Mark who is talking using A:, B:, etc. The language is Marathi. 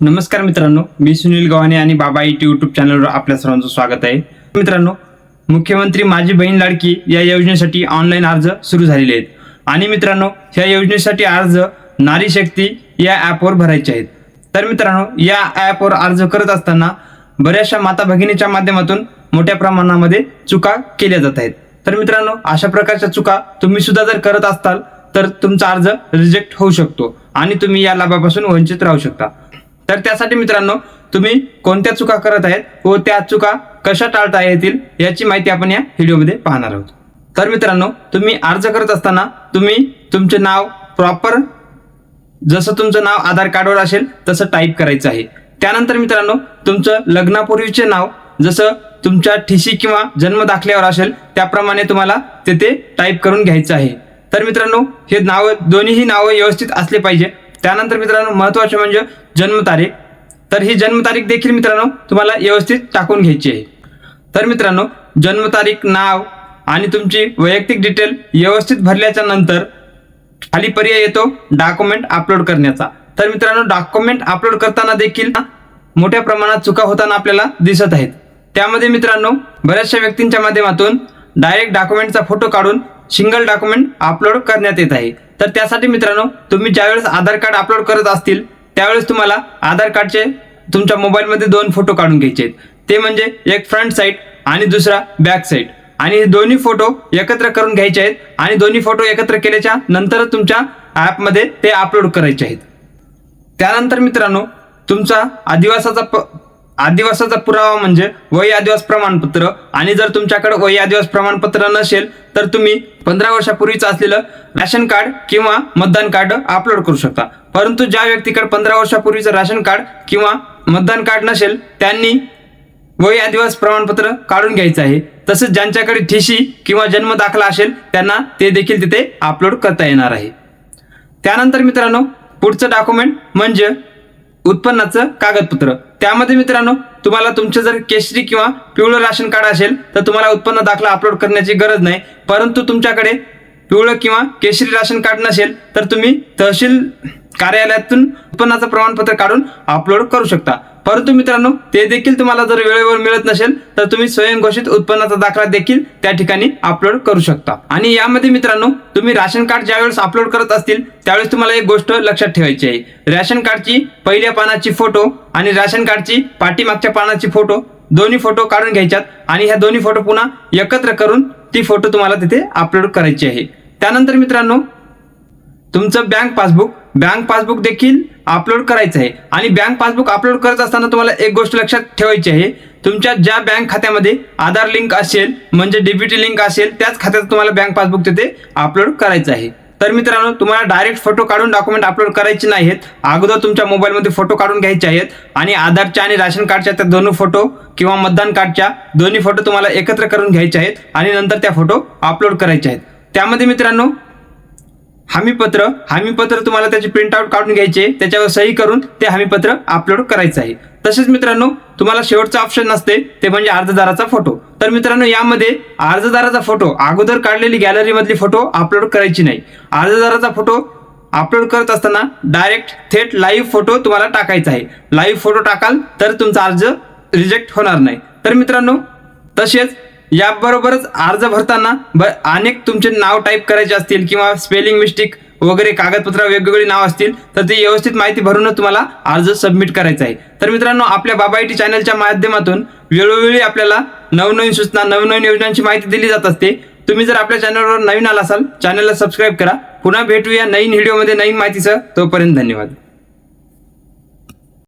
A: नमस्कार मित्रांनो मी सुनील गव्हाणे आणि बाबा इट यूट्यूब चॅनलवर आपल्या सर्वांचं स्वागत आहे. मित्रांनो मुख्यमंत्री माझी बहीण लाडकी या योजनेसाठी ऑनलाईन अर्ज सुरू झालेले आहेत. आणि मित्रांनो ह्या योजनेसाठी अर्ज नारी शक्ती या ॲपवर भरायचे आहेत. तर मित्रांनो या ॲपवर अर्ज करत असताना बऱ्याचशा माता भगिनीच्या माध्यमातून मोठ्या प्रमाणामध्ये चुका केल्या जात आहेत. तर मित्रांनो अशा प्रकारच्या चुका तुम्ही सुद्धा जर करत असताल तर तुमचा अर्ज रिजेक्ट होऊ शकतो आणि तुम्ही या लाभापासून वंचित राहू शकता. तर त्यासाठी मित्रांनो तुम्ही कोणत्या चुका करत आहेत व त्या चुका कशा टाळता येतील याची माहिती आपण या व्हिडिओमध्ये पाहणार आहोत. तर मित्रांनो तुम्ही अर्ज करत असताना तुम्ही तुमचे नाव प्रॉपर जसं तुमचं नाव आधार कार्डवर असेल तसं टाईप करायचं आहे. त्यानंतर मित्रांनो तुमचं लग्नापूर्वीचे नाव जसं तुमच्या ठिशी किंवा जन्म दाखल्यावर असेल त्याप्रमाणे तुम्हाला तेथे टाईप करून घ्यायचं आहे. तर मित्रांनो हे नावं दोन्हीही नावं व्यवस्थित असले पाहिजे. त्यानंतर मित्रांनो महत्त्वाचे म्हणजे जन्मतारीख. तर ही जन्मतारीख देखील मित्रांनो तुम्हाला व्यवस्थित टाकून घ्यायची आहे. तर मित्रांनो जन्मतारीख नाव आणि तुमची वैयक्तिक डिटेल व्यवस्थित भरल्याच्या नंतर खाली पर्याय येतो डॉक्युमेंट अपलोड करण्याचा. तर मित्रांनो डॉक्युमेंट अपलोड करताना देखील मोठ्या प्रमाणात चुका होताना आपल्याला दिसत आहेत. त्यामध्ये मित्रांनो बऱ्याचशा व्यक्तींच्या माध्यमातून डायरेक्ट डॉक्युमेंटचा फोटो काढून सिंगल डॉक्युमेंट अपलोड करण्यात येत आहे. तर त्यासाठी मित्रांनो तुम्ही ज्यावेळेस आधार कार्ड अपलोड करत असतील त्यावेळेस तुम्हाला आधार कार्डचे तुमच्या मोबाईलमध्ये दोन फोटो काढून घ्यायचे आहेत. ते म्हणजे एक फ्रंट साईड आणि दुसरा बॅक साईड. आणि हे दोन्ही फोटो एकत्र करून घ्यायचे आहेत आणि दोन्ही फोटो एकत्र केल्याच्यानंतर तुमच्या ॲपमध्ये ते अपलोड करायचे आहेत. त्यानंतर मित्रांनो तुमचा आदिवासाचा प आदिवासाचा पुरावा म्हणजे वय आदिवास प्रमाणपत्र. आणि जर तुमच्याकडे वय आदिवास प्रमाणपत्र नसेल तर तुम्ही पंधरा वर्षापूर्वीचं असलेलं रॅशन कार्ड किंवा मतदान कार्ड अपलोड करू शकता. परंतु ज्या व्यक्तीकडे पंधरा वर्षापूर्वीचं राशन कार्ड किंवा मतदान कार्ड नसेल त्यांनी वय आदिवास प्रमाणपत्र काढून घ्यायचं आहे. तसेच ज्यांच्याकडे ठिशी किंवा जन्म दाखला असेल त्यांना ते देखील तिथे अपलोड करता येणार आहे. त्यानंतर मित्रांनो पुढचं डॉक्युमेंट म्हणजे उत्पन्नाचं कागदपत्र. त्यामध्ये मित्रांनो तुम्हाला तुमचं जर केशरी किंवा पिवळं राशन कार्ड असेल तर तुम्हाला उत्पन्न दाखला अपलोड करण्याची गरज नाही. परंतु तुमच्याकडे पिवळं किंवा केशरी राशन कार्ड नसेल तर तुम्ही तहसील कार्यालयातून उत्पन्नाचं प्रमाणपत्र काढून अपलोड करू शकता. परंतु मित्रांनो ते देखील तुम्हाला जर वेळेवर मिळत नसेल तर तुम्ही स्वयंघोषित उत्पन्नाचा दाखला देखील त्या ठिकाणी अपलोड करू शकता. आणि यामध्ये मित्रांनो तुम्ही राशन कार्ड ज्यावेळेस अपलोड करत असतील त्यावेळेस तुम्हाला एक गोष्ट लक्षात ठेवायची आहे. राशन कार्डची पहिल्या पानाची फोटो आणि राशन कार्डची पाठीमागच्या पानाची फोटो दोन्ही फोटो काढून घ्यायच्यात आणि ह्या दोन्ही फोटो पुन्हा एकत्र करून ती फोटो तुम्हाला तिथे अपलोड करायची आहे. त्यानंतर मित्रांनो तुमचं बँक पासबुक बँक पासबुक देखील अपलोड करायचं आहे. आणि बँक पासबुक अपलोड करत असताना तुम्हाला एक गोष्ट लक्षात ठेवायची आहे. तुमच्या ज्या बँक खात्यामध्ये आधार लिंक असेल म्हणजे डीबीटी लिंक असेल त्याच खात्यात तुम्हाला बँक पासबुक तिथे अपलोड करायचं आहे. तर मित्रांनो तुम्हाला डायरेक्ट फोटो काढून डॉक्युमेंट अपलोड करायचे नाहीत. अगोदर तुमच्या मोबाईलमध्ये फोटो काढून घ्यायचे आहेत. आणि आधारच्या आणि राशन कार्डच्या त्या दोन्ही फोटो किंवा मतदान कार्डच्या दोन्ही फोटो तुम्हाला एकत्र करून घ्यायचे आहेत. आणि नंतर त्या फोटो अपलोड करायचे आहेत. त्यामध्ये मित्रांनो हमीपत्र हमीपत्र तुम्हाला त्याची प्रिंटआउट काढून घ्यायचे त्याच्यावर सही करून ते हमीपत्र अपलोड करायचं आहे. तसेच मित्रांनो तुम्हाला शेवटचं ऑप्शन नसते ते म्हणजे अर्जदाराचा फोटो तर मित्रांनो यामध्ये अर्जदाराचा फोटो अगोदर काढलेली गॅलरीमधली फोटो अपलोड करायची नाही. अर्जदाराचा फोटो अपलोड करत असताना डायरेक्ट थेट लाईव्ह फोटो तुम्हाला टाकायचा आहे. लाईव्ह फोटो टाकाल तर तुमचा अर्ज रिजेक्ट होणार नाही. तर मित्रांनो तसेच याबरोबरच अर्ज भरताना ब अनेक तुमचे नाव टाईप करायचे असतील किंवा स्पेलिंग मिस्टेक वगैरे कागदपत्र वेगवेगळी नाव असतील तर ती व्यवस्थित माहिती भरूनच तुम्हाला अर्ज सबमिट करायचा आहे. तर मित्रांनो आपल्या बाबा टी चॅनलच्या माध्यमातून वेळोवेळी आपल्याला नवनवीन सूचना नवनवीन योजनांची माहिती दिली जात असते. तुम्ही जर आपल्या चॅनलवर नवीन आला असाल चॅनलला सबस्क्राईब करा. पुन्हा भेटूया नवीन व्हिडिओमध्ये नवीन माहितीसह. तोपर्यंत धन्यवाद.